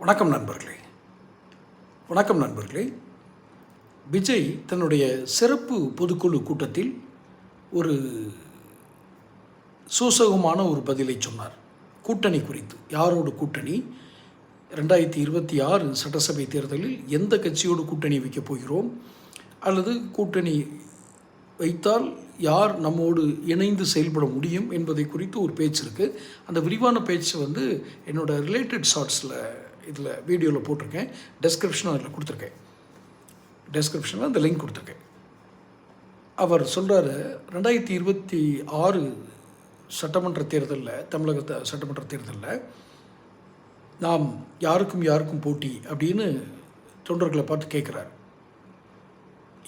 வணக்கம் நண்பர்களே. வணக்கம் நண்பர்களே. விஜய் தன்னுடைய சிறப்பு பொதுக்குழு கூட்டத்தில் ஒரு சூசகமான ஒரு பதிலை சொன்னார். கூட்டணி குறித்து. யாரோட கூட்டணி? ரெண்டாயிரத்தி இருபத்தி ஆறு சட்டசபை தேர்தலில் எந்த கட்சியோடு கூட்டணி வைக்கப் போகிறோம்? அல்லது கூட்டணி வைத்தால் யார் நம்மோடு இணைந்து செயல்பட முடியும் என்பதை குறித்து ஒரு பேச்சு இருக்குது அந்த விரிவான பேச்சு வந்து என்னோடய ரிலேட்டட் ஷார்ட்ஸில் இதில் வீடியோவில் போட்டிருக்கேன். டெஸ்கிரிப்ஷனும் அதில் கொடுத்துருக்கேன். டெஸ்கிரிப்ஷனில் அந்த லிங்க் கொடுத்துருக்கேன். அவர் சொல்கிறாரு ரெண்டாயிரத்தி இருபத்தி ஆறு சட்டமன்ற தேர்தலில் தமிழக சட்டமன்ற தேர்தலில் நாம் யாருக்கும் யாருக்கும் போட்டி அப்படின்னு தொண்டர்களை பார்த்து கேட்குறாரு.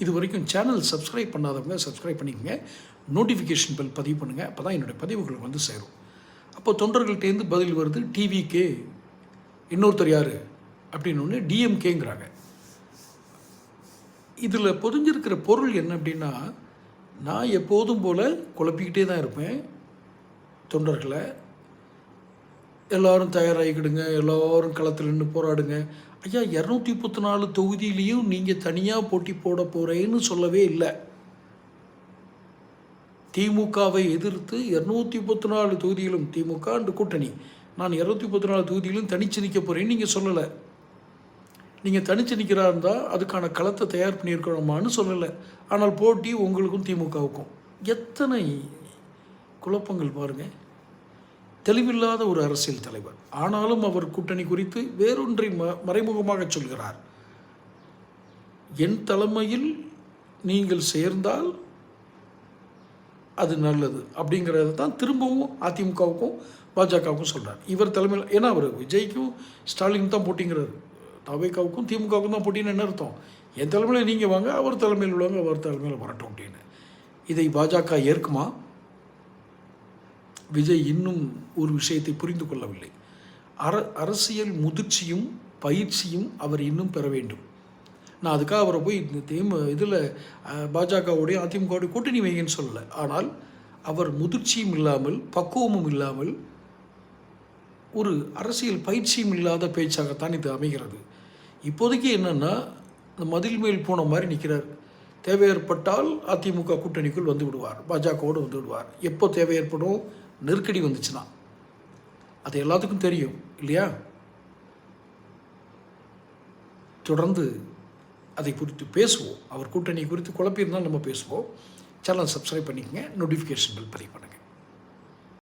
இது வரைக்கும் சேனல் சப்ஸ்கிரைப் பண்ணாதவங்க சப்ஸ்கிரைப் பண்ணிக்கங்க. நோட்டிஃபிகேஷன் பெல் பதிவு பண்ணுங்கள் அப்போ தான் என்னுடைய பதிவுகள் வந்து சேரும். அப்போ தொண்டர்கள்ட்டேருந்து பதில் வருது டிவிகே இன்னொருத்தர் யார்? அப்படின்னு ஒன்று டிஎம்கேங்கிறாங்க இதில் பொதிஞ்சிருக்கிற பொருள் என்ன அப்படின்னா நான் எப்போதும் போல் குழப்பிக்கிட்டே தான் இருப்பேன். தொண்டர்களை. எல்லோரும் தயாராகிக்கிடுங்க எல்லோரும் களத்தில் நின்று போராடுங்க. ஐயா இரநூத்தி முப்பத்தி நாலு தொகுதியிலையும் நீங்கள் தனியாக போட்டி போட போகிறேன்னு சொல்லவே இல்லை. திமுகவை எதிர்த்து இரநூத்தி முப்பத்தி நாலு தொகுதியிலும் திமுக அண்டு கூட்டணி. நான் இரநூத்தி முப்பத்தி நாலு தொகுதியிலும் தனிச்சு நிற்க போகிறேன்னு நீங்கள் சொல்லலை. நீங்கள் தனிச்சு நிற்கிறா இருந்தால் அதுக்கான களத்தை தயார் பண்ணியிருக்கணுமான்னு சொல்லலை. ஆனால் போட்டி உங்களுக்கும் திமுகவுக்கும். எத்தனை குழப்பங்கள் பாருங்கள் தெளிவில்லாத ஒரு அரசியல் தலைவர். ஆனாலும் அவர் கூட்டணி குறித்து வேறொன்றை ம மறைமுகமாக சொல்கிறார். என் தலைமையில் நீங்கள் சேர்ந்தால் அது நல்லது அப்படிங்கிறத தான் திரும்பவும் அதிமுகவுக்கும் பாஜகவுக்கும் சொல்கிறார் இவர் தலைமையில் ஏன்னா அவர் விஜய்க்கும் ஸ்டாலின் தான் போட்டிங்கிறார். தவைக்காவுக்கும் திமுகவுக்கும் தான் போட்டின்னு என்ன அர்த்தம்? என் தலைமையில் நீங்கள் வாங்க அவர் தலைமையில் உள்ளவங்க அவர் தலைமையில் வரட்டும் அப்படின்னு. இதை பாஜக ஏற்குமா? விஜய் இன்னும் ஒரு விஷயத்தை புரிந்து கொள்ளவில்லை. அர அரசியல் முதிர்ச்சியும் பயிற்சியும் அவர் இன்னும் பெற வேண்டும். நான் அதுக்காக அவரை போய் இந்த தேம இதில் பாஜகவுடைய அதிமுகவுடைய கூட்டணி வைங்கன்னு சொல்லலை. ஆனால் அவர் முதிர்ச்சியும் இல்லாமல் பக்குவமும் இல்லாமல் ஒரு அரசியல் பயிற்சியும் இல்லாத பேச்சாகத்தான் இது அமைகிறது. இப்போதைக்கு என்னென்னா இந்த மதில் மேல் போன மாதிரி நிற்கிறார் தேவை ஏற்பட்டால் அதிமுக கூட்டணிக்குள் வந்து விடுவார். பாஜகவோடு வந்து விடுவார். எப்போ தேவை ஏற்படும் நெருக்கடி வந்துச்சுன்னா. அது எல்லாத்துக்கும் தெரியும் இல்லையா? தொடர்ந்து அதை குறித்து பேசுவோம். அவர் கூட்டணி குறித்து குழப்பியிருந்தால் நம்ம பேசுவோம். சேனல் சப்ஸ்கிரைப் பண்ணிக்கங்க. நோட்டிஃபிகேஷன் பில் பதிவு பண்ணுங்கள்